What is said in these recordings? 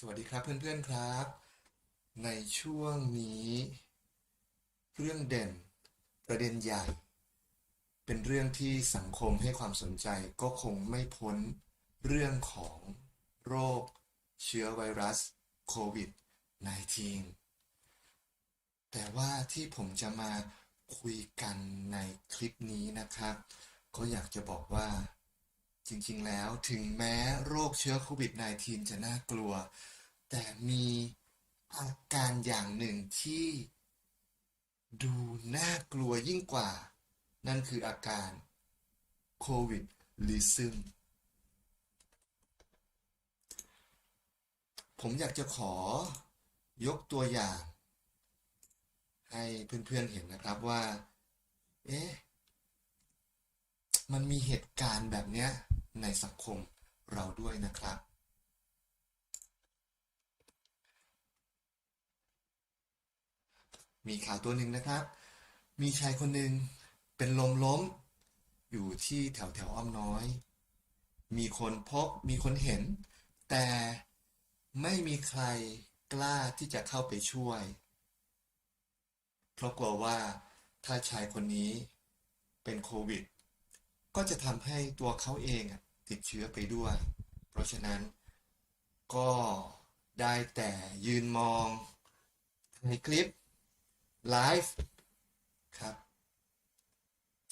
สวัสดีครับเพื่อนๆครับ ในช่วงนี้ เรื่องเด่นประเด็นใหญ่ เป็นเรื่องที่สังคมให้ความสนใจก็คงไม่พ้นเรื่องของโรคเชื้อไวรัสโควิด -19 แต่ว่าที่ผมจะมาคุยกันในคลิปนี้นะครับ ก็อยากจะบอกว่าจริงๆ แล้วถึงแม้โรคเชื้อโควิด -19 จะน่ากลัว แต่มีอาการอย่างหนึ่งที่ดูน่ากลัวยิ่งกว่า นั่นคืออาการโควิดลิซึมผมอยากจะขอยกตัวอย่าง ให้เพื่อนๆเห็นนะครับว่า เอ๊ะ มันมีเหตุการณ์แบบเนี้ยในสังคมเราด้วยนะครับ มีข่าวตัวหนึ่งนะครับ มีชายคนหนึ่งเป็นลมล้ม อยู่ที่แถวแถวอ้อมน้อย มีคนพบมีคนเห็น แต่ไม่มีใครกล้าที่จะเข้าไปช่วย เพราะกลัวว่าถ้าชายคนนี้เป็นโควิด ก็จะทำให้ตัวเขาเองติดเชื้อไปด้วย เพราะฉะนั้นก็ได้แต่ยืนมองในคลิป ไลฟ์ครับ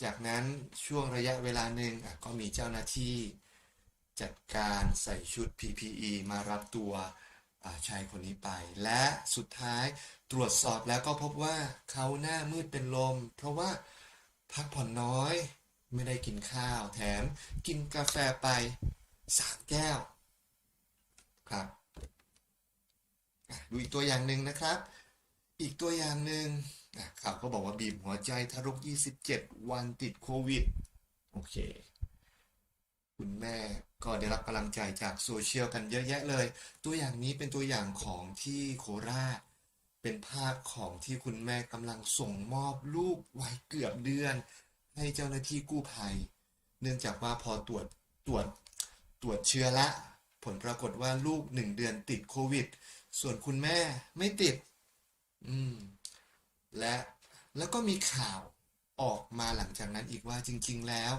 จากนั้นช่วงระยะเวลาหนึ่งก็มีเจ้าหน้าที่จัดการใส่ชุด PPE มารับตัวชายคนนี้ไป และสุดท้ายตรวจสอบแล้วก็พบว่าเขาหน้ามืดเป็นลม เพราะว่าพักผ่อนน้อยไม่ได้กินข้าวแถมกินกาแฟไปสามแก้ว ครับ ดูอีกตัวอย่างหนึ่งนะครับ อีกตัวอย่างหนึ่งอะข่าวก็บอกว่าบีบหัวใจทารก 27 วันติดโควิด โอเค คุณแม่ก็ได้รับกำลังใจจากโซเชียลกันเยอะแยะเลย ตัวอย่างนี้เป็นตัวอย่างของที่โคราช เป็นภาพของที่คุณแม่กำลังส่งมอบลูกวัยเกือบเดือน ให้เจ้าหน้าที่กู้ภัย เนื่องจากว่าพอตรวจตรวจตรวจเชื้อละ ผลปรากฏว่าลูกหนึ่งเดือนติดโควิด ส่วนคุณแม่ไม่ติด อืม และแล้วก็มีข่าวออกมาหลังจากนั้นอีกว่าจริง ๆ แล้ว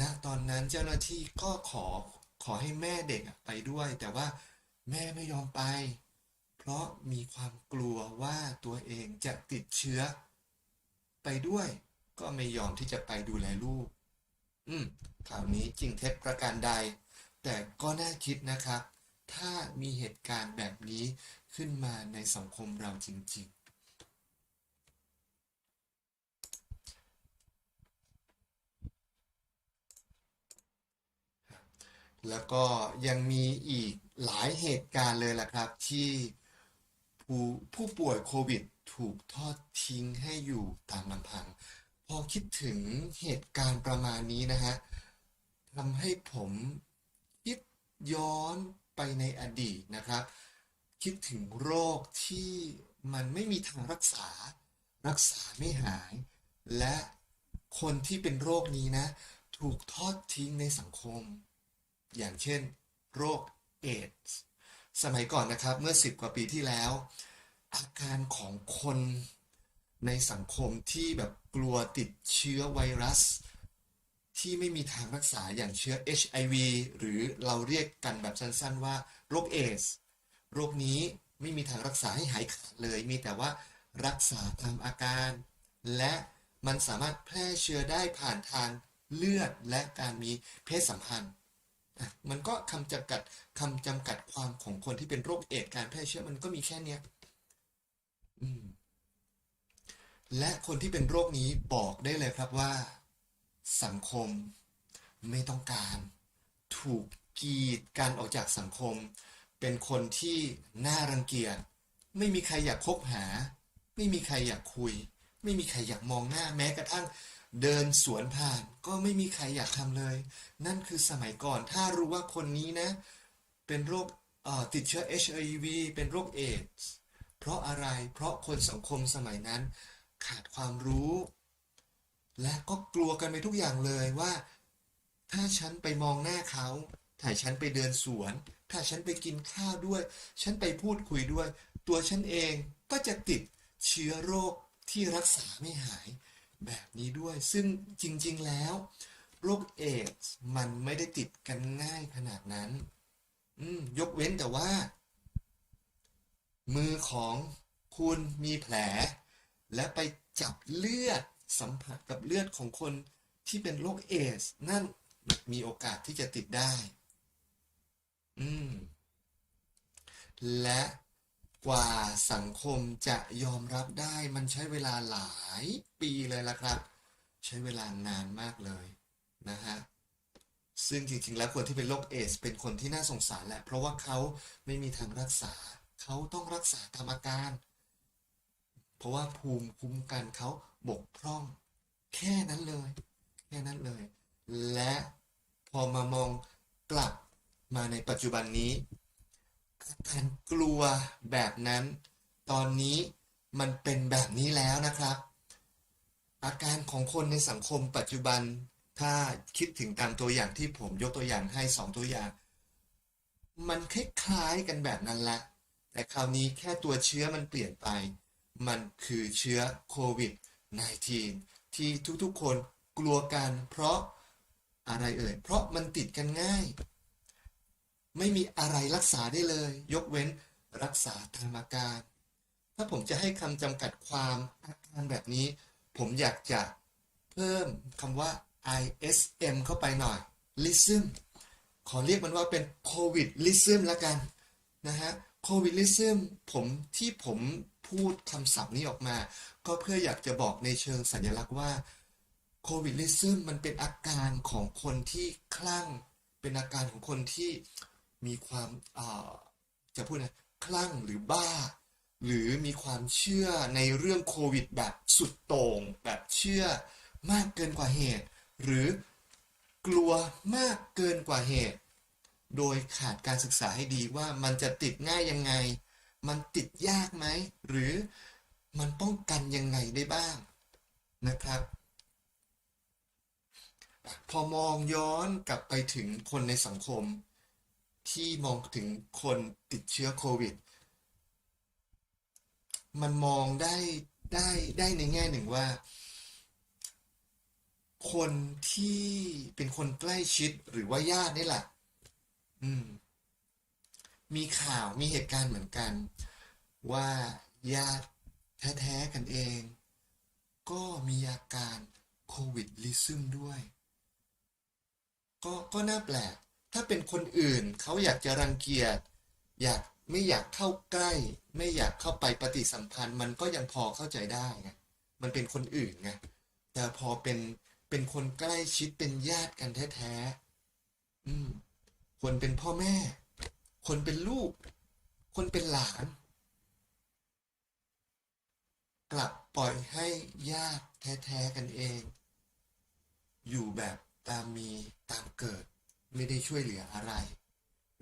ณตอนนั้นเจ้าหน้าที่ก็ขอขอให้แม่เด็กไปด้วย แต่ว่าแม่ไม่ยอมไป เพราะมีความกลัวว่าตัวเองจะติดเชื้อ ไปด้วย ก็ไม่ยอมที่จะไปดูแลลูก อืมข่าวนี้จริงเท็จประการใด แต่ก็น่าคิดนะครับ ถ้ามีเหตุการณ์แบบนี้ขึ้นมาในสังคมเราจริง ๆแล้วก็ยังมีอีกหลายเหตุการณ์เลยล่ะครับ ที่ผู้ผู้ป่วยโควิดถูกทอดทิ้งให้อยู่ตามลำพัง พอคิดถึงเหตุการณ์ประมาณนี้นะฮะทำให้ผมคิดย้อน ไปในอดีตนะครับ คิดถึงโรคที่มันไม่มีทางรักษา รักษาไม่หาย และคนที่เป็นโรคนี้นะ ถูกทอดทิ้งในสังคม อย่างเช่น โรคเอดส์สมัยก่อนนะครับเมื่อสิบกว่าปีที่แล้ว อาการของคนในสังคมที่แบบกลัวติดเชื้อไวรัส ที่ไม่มีทางรักษาอย่างเชื้อ HIV หรือเราเรียกกันแบบสั้นๆว่าโรคเอดส์โรคนี้ไม่มีทางรักษาให้หายขาดเลย มีแต่ว่ารักษาตามอาการ และมันสามารถแพร่เชื้อได้ผ่านทางเลือดและการมีเพศสัมพันธ์มันก็คำจำกัดคำจำกัดความของคนที่เป็นโรคเอดส์การแพร่เชื้อมันก็มีแค่เนี้ยและคนที่เป็นโรคนี้บอกได้เลยครับว่า สังคม ไม่ต้องการ ถูกกีดกันออกจากสังคม เป็นคนที่น่ารังเกียจไม่มีใครอยากคบหา ไม่มีใครอยากคุย ไม่มีใครอยากมองหน้าแม้กระทั่งเดินสวนผ่านก็ไม่มีใครอยากทำเลย นั่นคือสมัยก่อน ถ้ารู้ว่าคนนี้นะ เป็นโรคติดเชื้อ HIV เป็นโรคเอดส์เพราะอะไร เพราะคนสังคมสมัยนั้น ขาดความรู้ และก็กลัวกันไปทุกอย่างเลยว่า ถ้าฉันไปมองหน้าเขาถ้าฉันไปเดินสวน ถ้าฉันไปกินข้าวด้วย ฉันไปพูดคุยด้วย ตัวฉันเองก็จะติดเชื้อโรคที่รักษาไม่หาย แบบนี้ด้วย ซึ่งจริง ๆ แล้ว โรคเอดส์มันไม่ได้ติดกันง่ายขนาดนั้น ยกเว้นแต่ว่า มือของคุณมีแผล และไปจับเลือด สัมผัสกับเลือดของคนที่เป็นโรคเอส นั่นมีโอกาสที่จะติดได้ อืม และกว่าสังคมจะยอมรับได้มันใช้เวลาหลายปีเลยละครับ ใช้เวลานานมากเลยนะฮะซึ่งจริงๆ แล้วคนที่เป็นโรคเอส เป็นคนที่น่าสงสารแหละ เพราะว่าเขาไม่มีทางรักษา เขาต้องรักษาตามอาการ เพราะว่าภูมิคุ้มกันเขา บกพร่อง แค่นั้นเลย แค่นั้นเลย และพอมามองกลับมาในปัจจุบันนี้อาการกลัวแบบนั้น ตอนนี้มันเป็นแบบนี้แล้วนะครับ อาการของคนในสังคมปัจจุบัน ถ้าคิดถึงตามตัวอย่างที่ผมยกตัวอย่างให้สองตัวอย่าง มันคล้ายๆกันแบบนั้นแหละแต่คราวนี้แค่ตัวเชื้อมันเปลี่ยนไป มันคือเชื้อโควิด -19 ที่ทุกๆคนกลัวกันเพราะอะไรเอ่ย เพราะมันติดกันง่าย ไม่มีอะไรรักษาได้เลย ยกเว้นรักษาทางอาการ ถ้าผมจะให้คำจำกัดความอาการแบบนี้ ผมอยากจะเพิ่มคำว่า ISM เข้าไปหน่อย Lism ขอเรียกมันว่าเป็นโควิด Lism ละกันนะฮะโควิด Lism ผมที่ผม พูดคำศัพท์นี้ออกมา ก็เพื่ออยากจะบอกในเชิงสัญลักษณ์ว่าโควิด Lism มันเป็นอาการของคนที่คลั่ง เป็นอาการของคนที่มีความาจะพูดนะคลั่งหรือบ้า หรือมีความเชื่อในเรื่องโควิดแบบสุดโต่งแบบเชื่อมากเกินกว่าเหตุ หรือกลัวมากเกินกว่าเหตุ โดยขาดการศึกษาให้ดีว่ามันจะติดง่ายยังไง มันติดยากไหม หรือมันป้องกันยังไงได้บ้างนะครับ พอมองย้อนกลับไปถึงคนในสังคม ที่มองถึงคนติดเชื้อโควิด มันมองได้ได้ได้ในแง่หนึ่งว่า คนที่เป็นคนใกล้ชิดหรือว่าญาตินี่แหละ อืม มีข่าวมีเหตุการณ์เหมือนกัน ว่าญาติแท้ๆกันเอง ก็มีอาการโควิดลิซึมด้วย ก็ก็น่าแปลก ถ้าเป็นคนอื่นเขาอยากจะรังเกียจอยากไม่อยากเข้าใกล้ ไม่อยากเข้าไปปฏิสัมพันธ์ มันก็ยังพอเข้าใจได้ไงมันเป็นคนอื่นไงแต่พอเป็นเป็นคนใกล้ชิดเป็นญาติกันแท้ๆอืมคนเป็นพ่อแม่ คนเป็นลูก คนเป็นหลาน กลับปล่อยให้ญาติแท้ๆกันเอง อยู่แบบตามมีตามเกิดไม่ได้ช่วยเหลืออะไร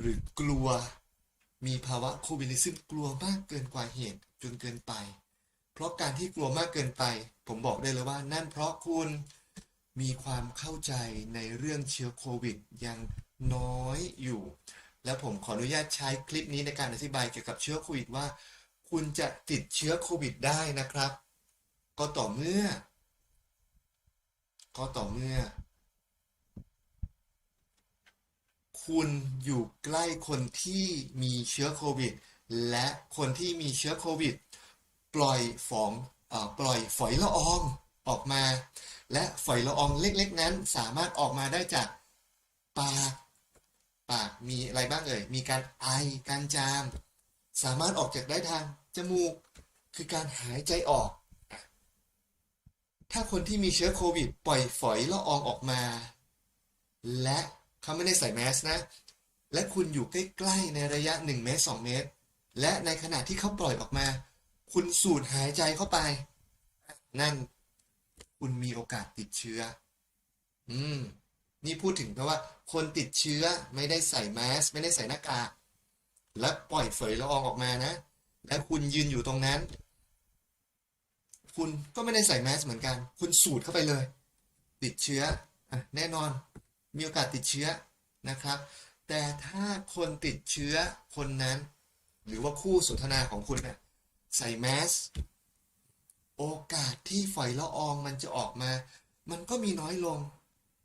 หรือกลัวมีภาวะโควิดซึ่งกลัวมากเกินกว่าเหตุจนเกินไป เพราะการที่กลัวมากเกินไป ผมบอกได้เลยว่า นั่นเพราะคุณมีความเข้าใจในเรื่องเชื้อโควิดยังน้อยอยู่ แล้วผมขออนุญาตใช้คลิปนี้ในการอธิบายเกี่ยวกับเชื้อโควิดว่า คุณจะติดเชื้อโควิดได้นะครับ ก็ต่อเมื่อ ก็ต่อเมื่อ คุณอยู่ใกล้คนที่มีเชื้อโควิด และคนที่มีเชื้อโควิด ปล่อยฝองอปล่อยฝอยละอองออกมา และฝอยละอองเล็ก ๆ นั้นสามารถออกมาได้จากปากปาก มีอะไรบ้างเอ่ย มีการไอ การจาม สามารถออกจากได้ทางจมูก คือการหายใจออก ถ้าคนที่มีเชื้อโควิด ปล่อยฝอยละอองออกมา และเขาไม่ได้ใส่แมสนะ และคุณอยู่ใกล้ๆในระยะ 1 เมตร 2 เมตร และในขณะที่เขาปล่อยออกมา คุณสูดหายใจเข้าไป นั่น คุณมีโอกาสติดเชื้อ อืม นี่พูดถึงเพราะว่าคนติดเชื้อไม่ได้ใส่แมสไม่ได้ใส่หน้ากากและปล่อยฝอยละอองออกมานะ และคุณยืนอยู่ตรงนั้น คุณก็ไม่ได้ใส่แมสเหมือนกัน คุณสูดเข้าไปเลย ติดเชื้ออแน่นอนมีโอกาสติดเชื้อนะครับ แต่ถ้าคนติดเชื้อคนนั้น หรือว่าคู่สนทนาของคุณเนี่ยใส่แมสโอกาสที่ฝอยละอองมันจะออกมา มันก็มีน้อยลง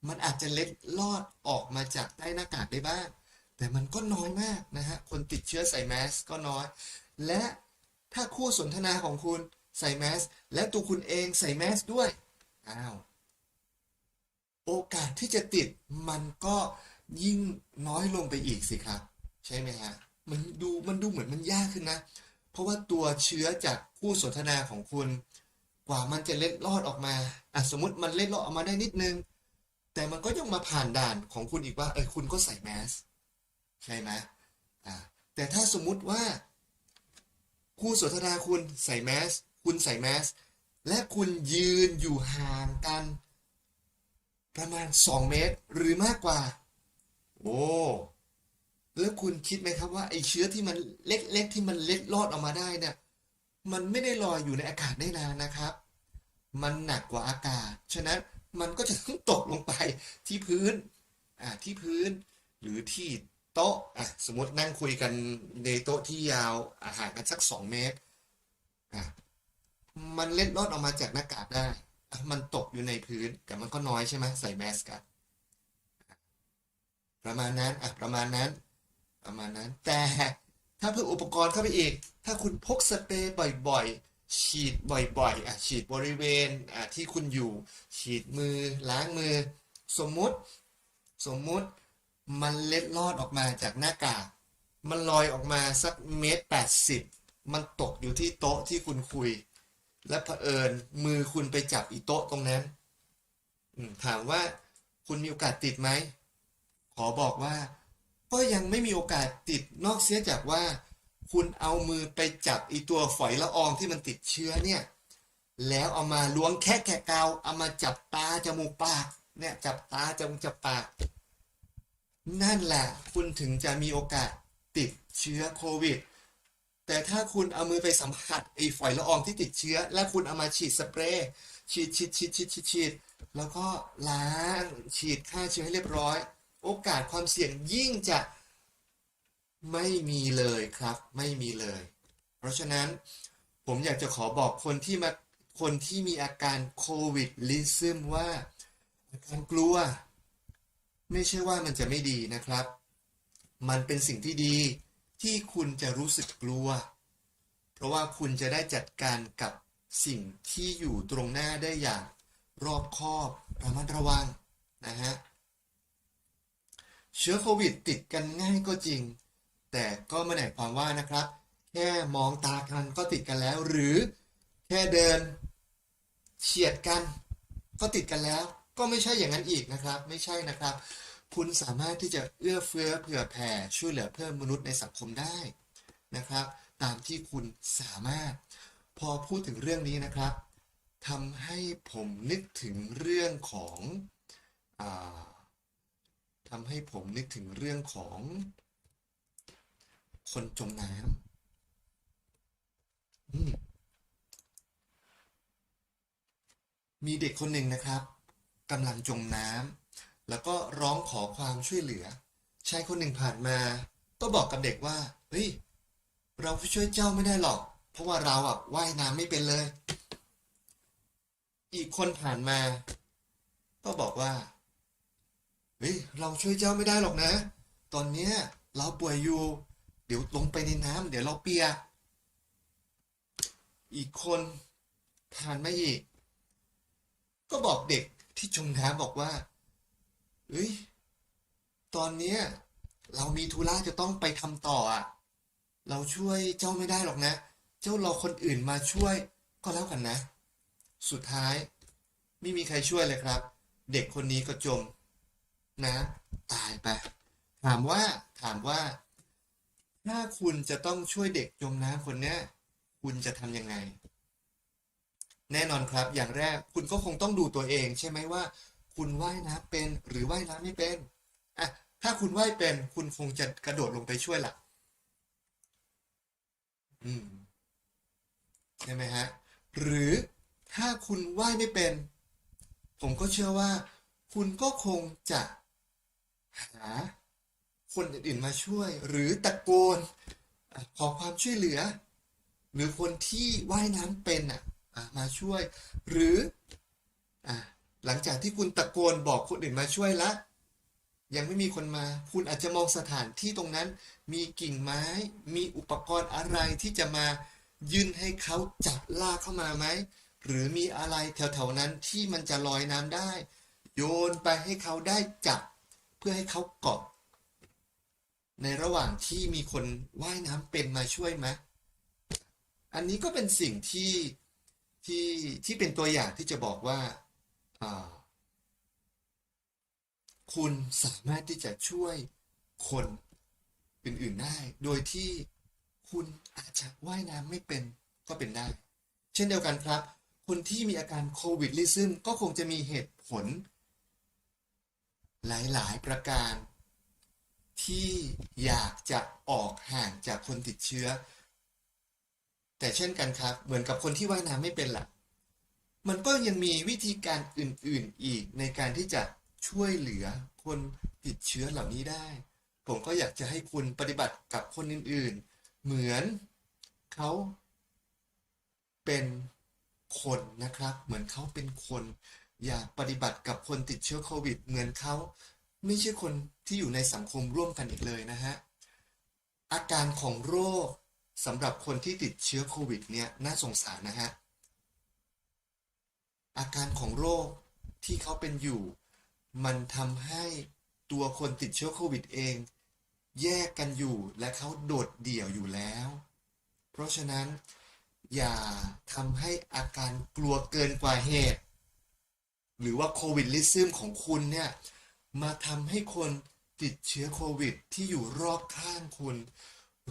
มันอาจจะเล็ดลอดออกมาจากใต้หน้ากากได้บ้าง แต่มันก็น้อยมากนะฮะ คนติดเชื้อใส่แมสก็น้อย และถ้าคู่สนทนาของคุณใส่แมส และตัวคุณเองใส่แมสด้วย อ้าว โอกาสที่จะติดมันก็ยิ่งน้อยลงไปอีกสิครับ ใช่ไหมฮะ มันดูมันดูเหมือนมันยากขึ้นนะ เพราะว่าตัวเชื้อจากคู่สนทนาของคุณ กว่ามันจะเล็ดลอดออกมาอะสมมติมันเล็ดลอดออกมาได้นิดนึง แต่มันก็ยังมาผ่านด่านของคุณอีกว่าเออคุณก็ใส่แมสใช่ไหมอ่าแต่ถ้าสมมุติว่าคู่สนทนาคุณใส่แมสคุณใส่แมสและคุณยืนอยู่ห่างกัน ประมาณ 2 เมตรหรือมากกว่า โอ้แล้วคุณคิดไหมครับว่าไอ้เชื้อที่มันเล็กๆที่มันเล็ดลอดออกมาได้เนี่ยมันไม่ได้ลอยอยู่ในอากาศได้นานนะครับ มันหนักกว่าอากาศ ฉะนั้น มันก็จะต้องตกลงไปที่พื้นอ่าที่พื้นหรือที่โต๊ะอะสมมตินั่งคุยกันในโต๊ะที่ยาวอาห่างกันสักสองเมตรอะมันเล็ดลอดออกมาจากหน้ากากได้ มันตกอยู่ในพื้นแต่มันก็น้อยใช่ไหมใส่แมสกันประมาณนั้นอะประมาณนั้น ประมาณนั้น แต่ถ้าเพิ่มอุปกรณ์เข้าไปอีก ถ้าคุณพกสเปรย์บ่อย ๆ ฉีดบ่อยๆอะฉีดบริเวณอะที่คุณอยู่ ฉีดมือล้างมือ สมมุติ สมมุติมันเล็ดลอดออกมาจากหน้ากากมันลอยออกมาสักเมตรแปดสิบมันตกอยู่ที่โต๊ะที่คุณคุย และเผอิญมือคุณไปจับอีโต๊ะตรงนั้นถามว่าคุณมีโอกาสติดไหม ขอบอกว่า ก็ยังไม่มีโอกาสติดนอกเสียจากว่า คุณเอามือไปจับไอตัวฝอยละอองที่มันติดเชื้อเนี่ย แล้วเอามาล้วงแค่แกะกาว เอามาจับตาจมูกปาก เนี่ยจับตาจมูกจับปาก นั่นแหละคุณถึงจะมีโอกาสติดเชื้อโควิด แต่ถ้าคุณเอามือไปสัมผัสไอฝอยละอองที่ติดเชื้อ และคุณเอามาฉีดสเปรย์ฉีดฉีดฉีดฉีดฉีดฉีดแล้วก็ล้างฉีดฆ่าเชื้อให้เรียบร้อย โอกาสความเสี่ยงยิ่งจะ ไม่มีเลยครับไม่มีเลย เพราะฉะนั้นผมอยากจะขอบอกคนที่มาคนที่มีอาการโควิดลิซึมว่า อาการกลัว ไม่ใช่ว่ามันจะไม่ดีนะครับ มันเป็นสิ่งที่ดีที่คุณจะรู้สึกกลัว เพราะว่าคุณจะได้จัดการกับสิ่งที่อยู่ตรงหน้าได้อย่างรอบคอบระมัดระวังนะฮะเชื้อโควิดติดกันง่ายก็จริง แต่ก็ไม่ได้หมายความว่านะครับ แค่มองตากันก็ติดกันแล้ว หรือแค่เดินเฉียดกัน ก็ติดกันแล้ว ก็ไม่ใช่อย่างนั้นอีกนะครับ ไม่ใช่นะครับ คุณสามารถที่จะเอื้อเฟื้อเผื่อแผ่ช่วยเหลือเพื่อนมนุษย์ในสังคมได้นะครับ ตามที่คุณสามารถ พอพูดถึงเรื่องนี้นะครับทำให้ผมนึกถึงเรื่องของอ่าทำให้ผมนึกถึงเรื่องของ คนจมน้ำมมีเด็กคนหนึ่งนะครับกำลังจมน้ำแล้วก็ร้องขอความช่วยเหลือ ชายคนหนึ่งผ่านมา ก็บอกกับเด็กว่าเฮ้ยเราช่วยเจ้าไม่ได้หรอก เพราะว่าเราอะว่ายน้ำไม่เป็นเลย อีกคนผ่านมา ก็บอกว่าเฮ้ยเราช่วยเจ้าไม่ได้หรอกนะ ตอนเนี้ยเราป่วยอยู่ เดี๋ยวลงไปในน้ำเดี๋ยวเราเปียกอีกคนผ่านมาอีก ก็บอกเด็กที่จมน้ำบอกว่าเฮ้ยตอนเนี้ยเรามีธุระจะต้องไปทำต่ออะ เราช่วยเจ้าไม่ได้หรอกนะ เจ้ารอคนอื่นมาช่วยก็แล้วกันนะ สุดท้าย ไม่มีใครช่วยเลยครับ เด็กคนนี้ก็จมน้ำตายไป ถามว่าถามว่า ถ้าคุณจะต้องช่วยเด็กจมน้ำคนนี้คุณจะทำยังไง แน่นอนครับ อย่างแรกคุณก็คงต้องดูตัวเอง ใช่ไหมว่า คุณว่ายน้ำเป็นหรือว่ายน้ำไม่เป็นอะถ้าคุณว่ายเป็นคุณคงจะกระโดดลงไปช่วยล่ะ อืมใช่ไหมฮะ หรือถ้าคุณว่ายไม่เป็น ผมก็เชื่อว่า คุณก็คงจะหา คนอื่นมาช่วย หรือตะโกนขอความช่วยเหลือ หรือคนที่ว่ายน้ำเป็นอะมาช่วย หรืออะหลังจากที่คุณตะโกนบอกคนอื่นมาช่วยแล้วยังไม่มีคนมา คุณอาจจะมองสถานที่ตรงนั้น มีกิ่งไม้ มีอุปกรณ์อะไรที่จะมายื่นให้เขาจับลากเข้ามาไหม หรือมีอะไรแถวๆนั้นที่มันจะลอยน้ำได้ โยนไปให้เขาได้จับ เพื่อให้เขาเกาะ ในระหว่างที่มีคนว่ายน้ำเป็นมาช่วยไหมอันนี้ก็เป็นสิ่งที่ที่ที่เป็นตัวอย่างที่จะบอกว่าอ่า คุณสามารถที่จะช่วยคนอื่นๆได้ โดยที่คุณอาจจะว่ายน้ำไม่เป็นก็เป็นได้ เช่นเดียวกันครับ คนที่มีอาการโควิดลิซึมก็คงจะมีเหตุผล หลายๆ ประการ ที่อยากจะออกห่างจากคนติดเชื้อ แต่เช่นกันครับ เหมือนกับคนที่ว่ายน้ำไม่เป็นล่ะ มันก็ยังมีวิธีการอื่นๆอีกในการที่จะช่วยเหลือคนติดเชื้อเหล่านี้ได้ ผมก็อยากจะให้คุณปฏิบัติกับคนอื่นๆ เหมือนเขาเป็นคนนะครับ เหมือนเขาเป็นคน อย่าปฏิบัติกับคนติดเชื้อโควิด เหมือนเขาไม่ใช่คน ที่อยู่ในสังคมร่วมกันอีกเลยนะฮะ อาการของโรคสำหรับคนที่ติดเชื้อโควิดเนี่ยน่าสงสารนะฮะ อาการของโรคที่เขาเป็นอยู่ มันทำให้ตัวคนติดเชื้อโควิดเอง แยกกันอยู่และเขาโดดเดี่ยวอยู่แล้ว เพราะฉะนั้นอย่าทำให้อาการกลัวเกินกว่าเหตุ หรือว่าโควิดลิซึมของคุณเนี่ย มาทำให้คน ติดเชื้อโควิดที่อยู่รอบข้างคุณ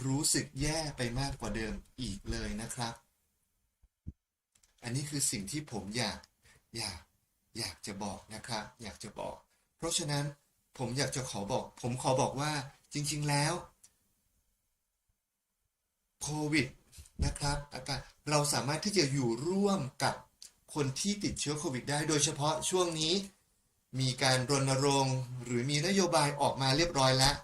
รู้สึกแย่ไปมากกว่าเดิมอีกเลยนะครับ อันนี้คือสิ่งที่ผมอยากอยากอยากจะบอกนะครับ อยากจะบอก เพราะฉะนั้นผมอยากจะขอบอก ผมขอบอกว่าจริง ๆ แล้วโควิดนะครับอาการเราสามารถที่จะอยู่ร่วมกับคนที่ติดเชื้อโควิดได้ โดยเฉพาะช่วงนี้ มีการรณรงค์หรือมีนโยบายออกมาเรียบร้อยแล้ว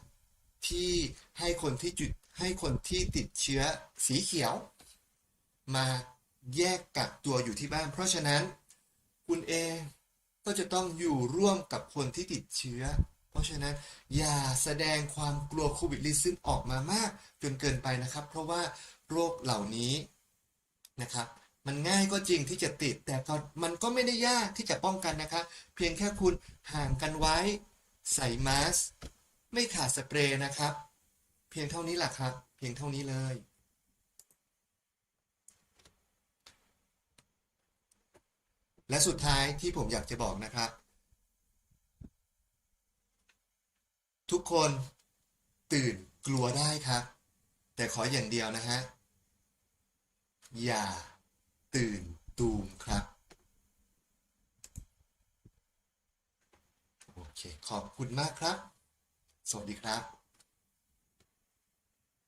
ที่ให้คนที่จุดให้คนที่ติดเชื้อสีเขียว มาแยกกักตัวอยู่ที่บ้าน เพราะฉะนั้นคุณเองก็จะต้องอยู่ร่วมกับคนที่ติดเชื้อ เพราะฉะนั้นอย่าแสดงความกลัวโควิดลิซึมออกมามากจนเกินไปนะครับ เพราะว่าโรคเหล่านี้นะครับ มันง่ายก็จริงที่จะติด แต่ก็มันก็ไม่ได้ยากที่จะป้องกันนะครับเพียงแค่คุณห่างกันไว้ ใส่มาสก์ไม่ขาดสเปรย์นะครับ เพียงเท่านี้แหละครับ เพียงเท่านี้เลยและสุดท้ายที่ผมอยากจะบอกนะครับ ทุกคนตื่นกลัวได้ครับ แต่ขออย่างเดียวนะฮะ อย่า ตื่นตูมครับ โอเค ขอบคุณมากครับ สวัสดีครับ